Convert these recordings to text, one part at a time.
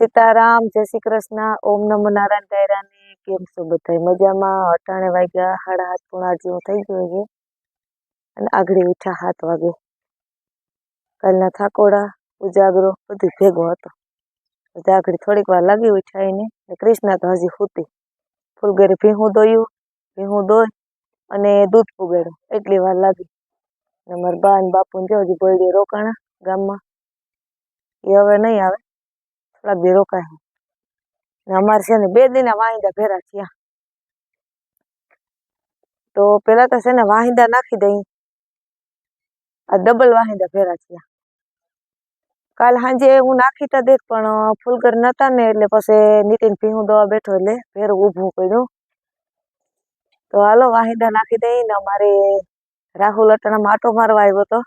સીતારામ, જય શ્રી કૃષ્ણ, ઓમ નમો નારાયણ દાયરાને કેમ છો બધા મજામાં? અટાણે વાગ્યા સાડા હાથ પોણા જેવું થઈ ગયું છે. અને આગળ ઉઠ્યા સાત વાગે. કાલના થાકોડા, ઉજાગરો બધું ભેગો હતો. પછી આગળ થોડીક વાર લાગી ઉઠ્યા એને ને કૃષ્ણા તો હજી સૂતી ફૂલગેરે ભીહું દોયું, ભીહું દોઈ અને દૂધ પુગાડ્યું એટલી વાર લાગી. ને મારા બા ને બાપુ જો હજી બોયડી રોકાણા ગામમાં. એ હવે નહીં આવે. થોડાક દી રોકાય ને અમારે છે ને બે દિના વાહિંદા ભેરા થયા. તો પેલા તો છે ને વાહિંદા નાખી દઈ. આ ડબલ વાહિંદા ભેરા થયા. કાલ સાંજે હું નાખી તા દેખ, પણ ફૂલકર નતા ને એટલે પછી નીતિન ભીહું દવા બેઠો એટલે ભેરું ઊભું કર્યું તો હાલો વાહિંદા નાખી દઈ ને અમારે રાહુલ અટાણામાં આટો મારવા આવ્યો તો.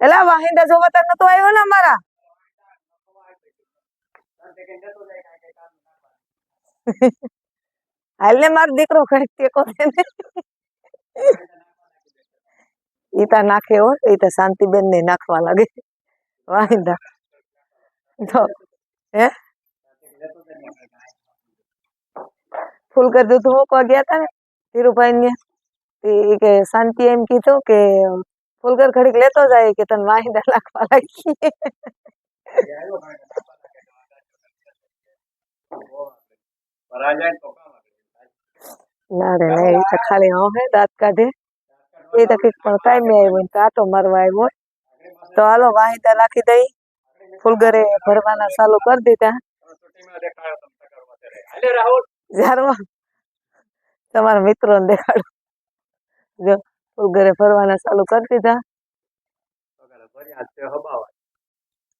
એલા વાહિંદા જોવા તો નતો આવ્યો ને અમારા. હાલ ને મારો દીકરો કંઈક ટેકો દે ને ઈ તો નાખે હો ઈ તો શાંતિબેન ને નાખવા લાગે વાહિંદા તો હે ફૂલ કરી દીધું મૂકવા ગયા હતા ને ધીરુભાઈ ને ઈ કે શાંતિ એમ કીધું કે ફૂલકર ઘડીક લેતો જાય કે તને વાહિંદા નાખવા લાગી ના રે એ તો ખાલી હા હે દાંત કાઢે. એ તો કંઈક પણ કાંઈ આવ્યો ને આટો મારવા આવ્યો તો હાલો, વાહિંદા નાખી દઈ. ફૂલગરે ભરવાના ચાલુ કરી દીધા. તમારા મિત્રો ને દેખાડો. જો, ફૂલગરે ભરવાના ચાલુ કરી દીધા.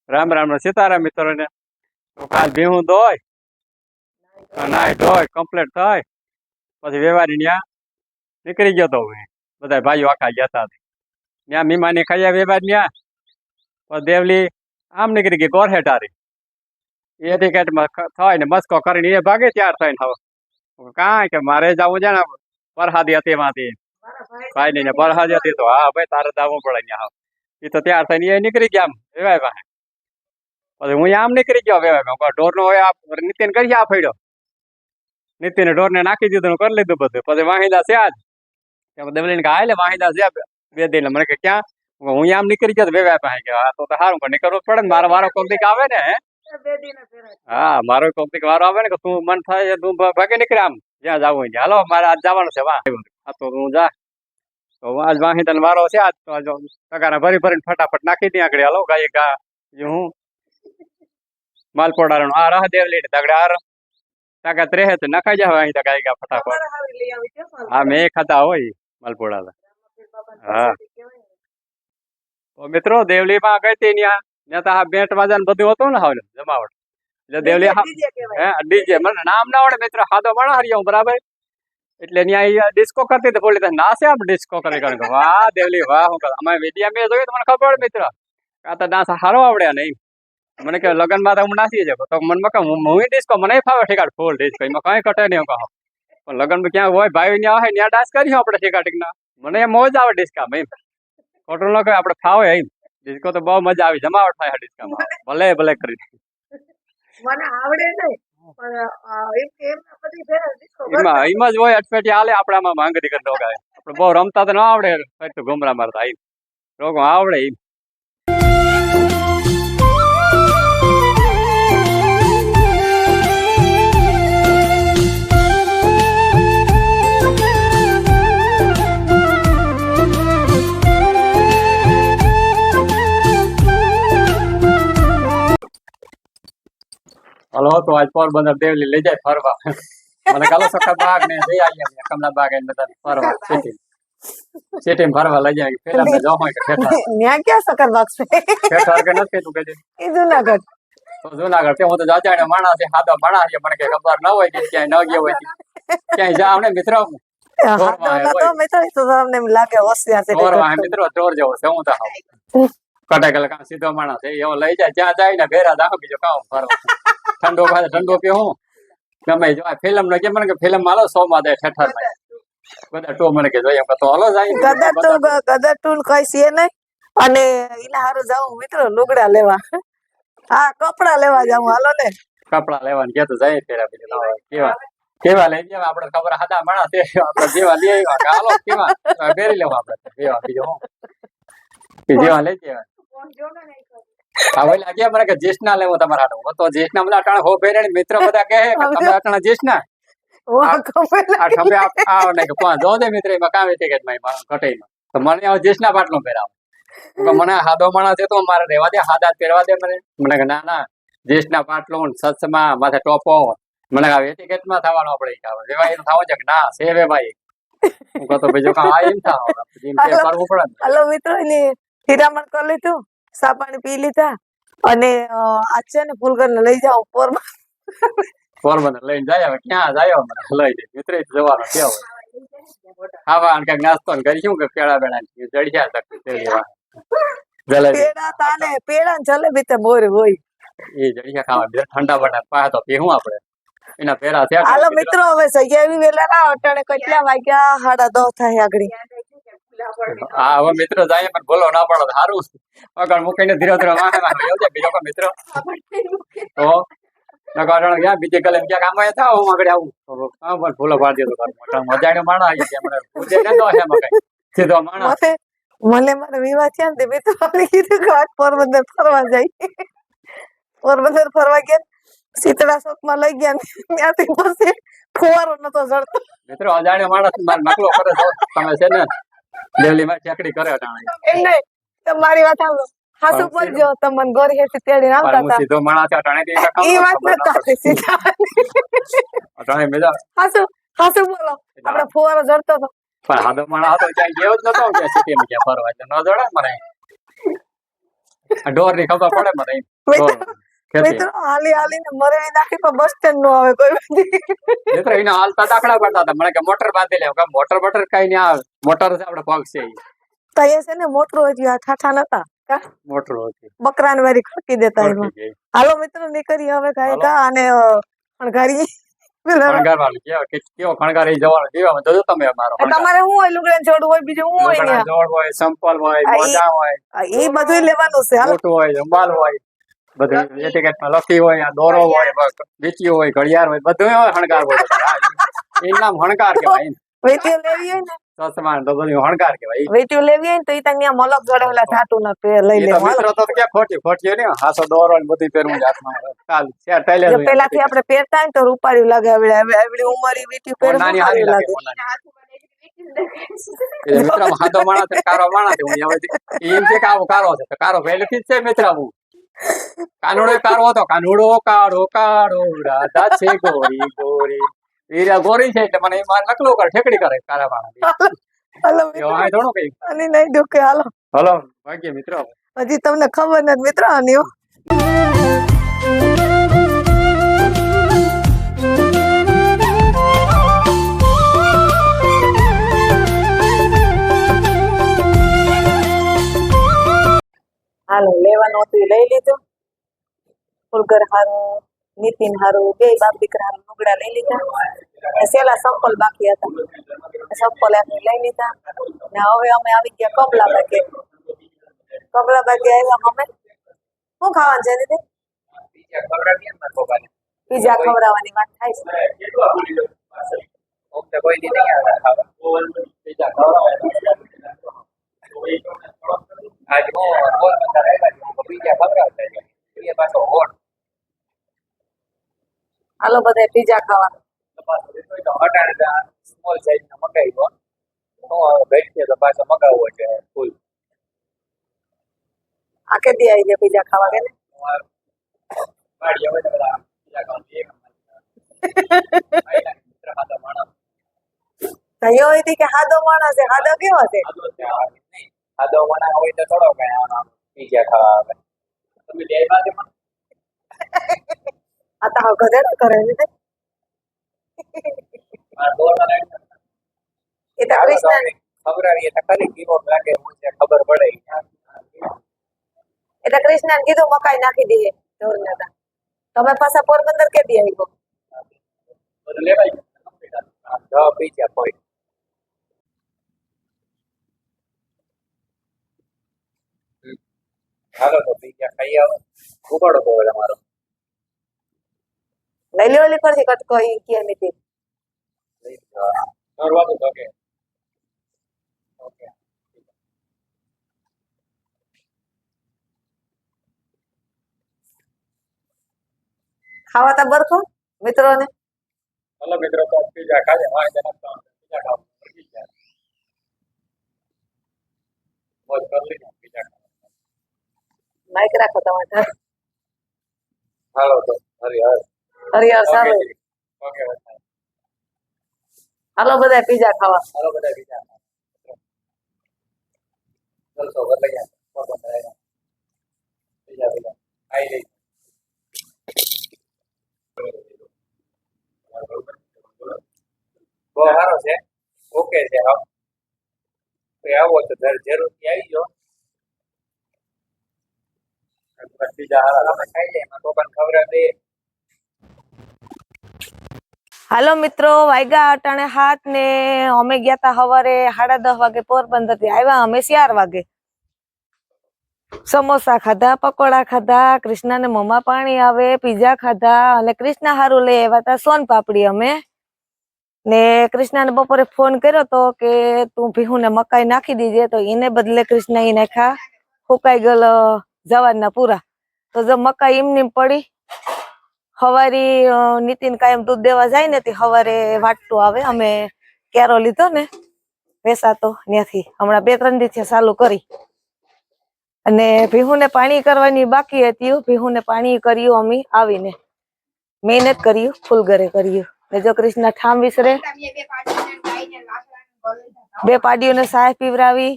રામ રામ, સીતારામ મિત્રો ને કાલ ભીહું દોય નાય ધોય કમ્પ્લીટ થાય. પછી વેવારી ત્યાં નીકળી ગયો તો હું બધા ભાઈઓ આખા ગયા હતા ત્યાં મીમાની ખાયા વેવાર ત્યાં પછી દેવલી આમ નીકળી ગઈ ગોરહેટારી એ ટિકિટમાં થાય ને મસ્કો કરીને એ ભાગે ત્યાર થઈને હવે. કાંઈ કે મારે જવું છે ને પરહાદી હતી એમાંથી. ભાઈ ને પરહાદી હતી તો હા ભાઈ તારે જવું પડે ત્યાં એ તો ત્યાર થઈને એ નીકળી ગયા આમ વેવાય પાસે. પછી હું આમ નીકળી ગયો વેવાય ઢોર નો હોય આ નીતિન કરી આ ફેડ્યો નીતિને ઢોર ને નાખી દીધું કરી લીધું બધું. પછી વાહિંદા છે આજ દેવલી કે હાલે વાહિંદા છે બે દિન મને કે ક્યાં? હું આમ નીકળી ગયો બે વેવાય પાસે કે હા તો સારું પણ નીકળવું પડે ને. મારો વારો કોક આવે ને હા? મારો કોક વારો આવે ને કે તું મન થાય તું ભાગે નીકળે આમ. જ્યાં જવું હોય હાલો મારે આજ જવાનું છે વાહ. આ તો હું જા. તો આજ વાહિંદા વારો છે આજ તો આજ તગારા ભરી ભરીને ફટાફટ નાખી દઈ આગળ. હાલો ગાય ગા હું. માલપોડાનો આ રાહ દેવલી તગડે આ રહ. તાકાત રહે તો નખાઈ જાવ અહીં તો ગાય ગા ફટાફટ. હા મેં ખાતા હોય માલપોડા હા. તો મિત્રો દેવલીમાં ગઈ હતી ત્યાં ત્યાં તો આ બેન્ટ વાજા ને બધું હતું ને હવે જમાવટ. એટલે દેવલી હા હે ડીજે. મને નામ ના આવડે મિત્રો હાદો માણા હરિયો બરાબર? એટલે ત્યાં ડિસ્કો કરતી હતી બોલી નાસે આમ ડિસ્કો કરી કરીને વાહ દેવલી વાહ હું કહું, અમે વિડીયા મેં જોયું તો મને ખબર પડે મિત્ર. આ તો ડાન્સ સારો આવડે નહીં મને કે લગનમાં હું નાસી જાય તો મને કહું હું ડિસ્કો મને ફાવે ઠેકાડ ફૂલ ડિસ્કો એમાં કઈ કટે નહીં કહો. પણ લગનમાં ક્યાં હોય ભાઈ ત્યાં હોય ત્યાં ડાન્સ કરી આપણે ઠેકા ઠીકના. મને મોજ આવે ડિસ્કામાં એમ. ખોટું ન કહે આપણે ફાવે એમ. ડિસ્કો તો બહુ મજા આવી જમાવટ થાય ડિસ્કામાં ભલે ભલે કરી મને આવડે નહીં એમ જ હોય અટપેટી હાલે આપણે આમાં માંગડી કરી રોગાય. આપણે બહુ રમતા તો ન આવડે તો ગુમરા મારતા એમ. રોગો આવડે એમ. હલો તો આજ પોરબંદર દેવલી લઈ જાય ફરવા. મને કાલો સખા બાગ ને જઈ આવીએ કમલા બાગ એને બધા ફરવા સિટી સિટી ફરવા લઈ જાય. પેલા મેં જો હોય કે ન્યા ક્યાં સકરબાગ છે? ઠેઠર કે નથી તું કહેજે એ જુનાગઢ. તો જુનાગઢ તે હું તો જાજાણે માણા છે હાદા માણસ છે મને કે ખબર ન હોય કે ક્યાંય ન ગયો હોય. ક્યાંય જાવ ને મિત્ર. કટાકલ સીધો માણસ એવો લઈ જાય. જ્યાં જાય ને ભેરા દાખો બીજો કામ ફરવા. ઠંડો ખાય ઠંડો પીઓ હું ગમે જો ફિલ્મ નો કે મને કે ફિલ્મમાં લો સો માં દે ઠેઠરમાં. બધા ટો મને કે જોઈએ તો હાલો જાય. કદર ટુલ કદર ટુલ કઈ છે નહીં. અને એના હારું જાઉં મિત્રો લુગડા લેવા. હા કપડા લેવા જાઉં. હાલો ને. કપડા લેવાનું તો જાય ફેરા બીજું કેવા? કેવા લઈ જાય આપણે ખબર હાદા માણસ છે. આપણે જેવા લઈ આવ્યા હાલો કેવા? પહેરી લેવા આપણે જેવા બીજો કે જેવા લઈ ગયા હા ઓલા લાગ્યા મને કે જેસના લેવો તમારા હાટો. તો જેસના બધા અટાણે હો ફેરે મિત્ર બધા કહે કે તમે અટાણે જેસના ને જો ભાઈ મને મને હાદો માણસ છે તો મારે રહેવા દે હાદા જ પહેરવા દે મને. મને કે ના ના જેસના પાટલો ને સત્સમાં માથે ટોપો. મને કે એટિકેટમાં થવાનો આપણે રેવા એમ થાવ છે કે ના સેવે ભાઈ. હું કહો તો બીજું કાં આ એમ થાવ એમ કે કરવું પડે હલો મિત્રો એની હીરામણ કરી લીધું. સા પાણી પી લીધા અને આજ છે ને ફૂલગર ને લઈ જાઓ પોરમાં. પોરબંદર લઈને જાય હવે ક્યાં જાય લઈ જાય મિત્ર જવાનો હોય હા વાન કંઈક નાસ્તો કરી શું કે પેડા બેડા ચડ્યા તક પેડા તાને પેડા ને જલેબી તે મોર હોય. એ જડિયા ખાવા ઠંડા બટા પાયા તો પીવું આપણે. એના ફેરા થયા હાલો મિત્રો હવે સૈયા એવી વેલા ના અટાણે કેટલા વાગ્યા? સાડા દસ થાય આગળ. હા હવે મિત્રો જાય પણ બોલો ના પડો સારું આગળ મૂકીને ધીરે ધીરે વાહે વાહે આવજે બીજો કોઈ મિત્રો. તો નકારણ ગયા બીજે કલે ક્યાં કામ એ થાવ હું આગળ આવું. હા પણ ભૂલો પાડ દેતો તારો. મોટા મજાનો માણસ આવી ગયા મને પૂછે ને તો એમાં મકાઈ. સીધો માણો મને મારે વિવાહ થયા ને તે મિત્રો કીધું કે આજ પોરબંદર ફરવા જાય. પોરબંદર ફરવા ગયા શીતળા ચોકમાં લઈ ગયા ને ત્યાંથી પછી ફુવારો નતો જડતો. મિત્રો અજાણ્યો માણસ મારે નકલો કરે તો તમે છે ને દેવલીમાં ચેકડી કરે અટાણે. એમ નહીં. તમારી વાત સાંભળો. હાસુ બોલજો તમને ગોરી હેઠી તેડી આવતા હતા સીધો માણા છે અટાણે થી કામ ઈ વાત ન થતી સીધા અટાણે મેજા હાસુ હાસુ બોલો. આપણે ફુવારો જડતો હતો. પણ હાદો માણા હતો ક્યાંય ગયો જ નતો કે સિટીમાં ક્યાં ફરવા. એટલે ન જોડે મને. ઢોરની ખબર પડે મને. મિત્રો હાલી ને મરવી નાખી પણ બસ સ્ટેન્ડ નો આવે કોઈ બધી મિત્રો એને હાલતા દાખલા પડતા હતા. મને કે મોટર બાંધી લે. મોટર બટર કઈ નહીં આવે. મોટર છે આપણે પગ છે ઈ. તો છે ને મોટરો હતી આ ઠાઠા નતા. મોટરો મોટર હતી બકરાને વારી ખડકી દેતા એમાં. હાલો મિત્રો નીકળી હવે ગાય હાલો. કા અને અણઘારી કે એ તમારે હું હોય? લુગડા જોડું હોય બીજું શું હોય ત્યાં સંપલ હોય ઈ બધું લેવાનું છે. હાલો. હોય હોય. બધું એટિકેટમાં લખી હોય આ દોરો હોય વીંટી હોય ઘડિયાળ હોય બધું હોય હણકાર ઈ- ઈ નામ હણકાર કહેવાય વેટીઓ લેવી હોય ને? ચશ્મા તો બધું શણગાર કહેવાય. ઈ- લેવી હોય ને તો ઈ ત્યાં મલક જડેલા ધાતુ ના પે લઈ ઈ તો લેવું. હાલો. મિત્રો તો ક્યાં ખોટી ખોટી ને હાસો દોરો ને બધું પહેરવું છે હાથમાં. ચાલ શેર પેલાથી આપણે પહેરતા હોય ને તો રૂપારી લાગે હવે હવે આવડી ઉંમર વેટી પહેરે નાની લાગે લાગે. મિત્ર હાદો માણસ કારો માણસ હું એમ કે કારો છે. કારો પહેલેથી જ છે મિત્ર હું કાનુડો કારો હતો કાનુડો કાળો કાળો રાધા છે ગોરી ગોરી. વીરા ગોરી છે એટલે મને એમાં નકલો કરે ઠેકડી કરે કારા નહીં દુખે હાલો. હલો ભાગ્ય મિત્રો. હજી તમને ખબર નથી મિત્રો આની હાલો, લેવાનું હતું લઈ લીધું. ફૂલગર હારું, નીતિન હારું, બે બાપ દીકરા હારું લુગડા લઈ લીધા. અને સેલા સંપલ બાકી હતા. સંપલ એમને લઈ લીધા. ને હવે અમે આવી ગયા કબલા બાગે. કબલા બાગે આવ્યા અમે. શું ખાવાનું છે દીદી? પીઝા ખવડાવવાની વાત થાય છે. હાલો બધા પીઝા ખાવા મગાવી દો તો તો ખાવા તો માણસ તૈયો હોય તી કે હાદો માણસ છે. હાદો કેવો છે? આદો મના હોય તો થોડો કઈ પીઝા ખાવા તમે આ हा દોર ના એ તો કૃષ્ણ ખબર આવી એટલે ખરી કીવો લાગે હું છે ખબર પડે એટલે કૃષ્ણ કીધું મકાઈ નાખી દઈએ તા. તમે પાછા પોરબંદર કે દી આવી જવાબ પીઝા કોઈ હાલો તો બીજા ખાઈ આવો ઉપાડો તો તમારો લે કે મિતી કરવાનું તો. કે ખાવા તા બરખો મિત્રોને? ભલે મિત્રો તો પીઝા ખાજે. વાંચે નાખતા પીઝા ખાવ પીઝા મોજ કરી લઈને પીઝા ખાવ. માઈક રાખો તમારે હાલો તો હરી હર હરિહર સારું. હાલો બધા પીઝા ખાવા. હાલો બધા પીઝા. ચલસો બદલાઈ ગયા પીઝા પીઝા. આવી લઈ બહુ સારો છે. ઓકે છે હા. તો આવો તો જરૂરથી આવી જાઓ બીજા હારા. તમે ખાઈ લે એમાં પણ ખવડાવી દે હાલો મિત્રો, વાયગા અટાણે હાથ ને અમે ગયા તા સવારે સાડા દસ વાગે પોરબંદરથી આવ્યા અમે ચાર વાગે. સમોસા ખાધા, પકોડા ખાધા, કૃષ્ણાને મમા પાણી આવે, પીઝા ખાધા અને કૃષ્ણા હારું લઈ આવ્યા તા સોન પાપડી અમે. ને કૃષ્ણાને બપોરે ફોન કર્યો તો કે તું ભીહુને મકાઈ નાખી દીજે, તો એને બદલે કૃષ્ણ એ નાખ્યા ફૂકાઈ ગયેલો જવાના પૂરા. તો જો મકાઈ એમની એમ પડી હવારી નીતિન કાયમ દૂધ દેવા જાય ને તે હવારે વાટતું આવે. અમે કેરો લીધો ને, વેસાતો ત્યાંથી હમણાં બે ત્રણ દિવસે ચાલુ કરી. અને ભીહુને પાણી કરવાની બાકી હતી ભીહુને પાણી કર્યું અમે આવીને. મહેનત કર્યું ફૂલ ઘરે કર્યું. ને જો કૃષ્ણ ઠામ વિસરે. બે પાડીઓને સાહેબ પીવરાવી,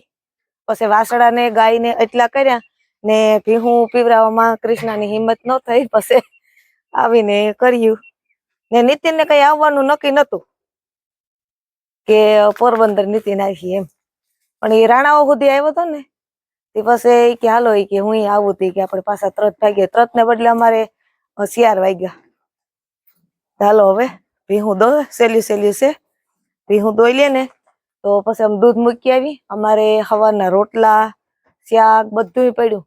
પછી વાસડાને ગાયને એટલા કર્યા ને ભીહું પીવરાવવામાં કૃષ્ણની હિંમત ન થઈ. પછી આવીને કર્યું. ને નીતિનને કઈ આવવાનું નક્કી નતું કે પોરબંદર નીતિન આવી એમ. પણ એ રાણાઓ સુધી આવ્યો હતો ને, તે પછી કે હાલો કે હું આવું તી કે આપણે પાછા ત્રત ભાગ્યા ત્રત ને બદલે અમારે શિયાર વાગ્યા. હાલો હવે, ભીહું દો, સેલ્યુ સેલ્યુ છે. ભીહું દોઈ લે ને, તો પછી આમ દૂધ મૂકી આવી. અમારે સવારના રોટલા, શાક બધું પડ્યું.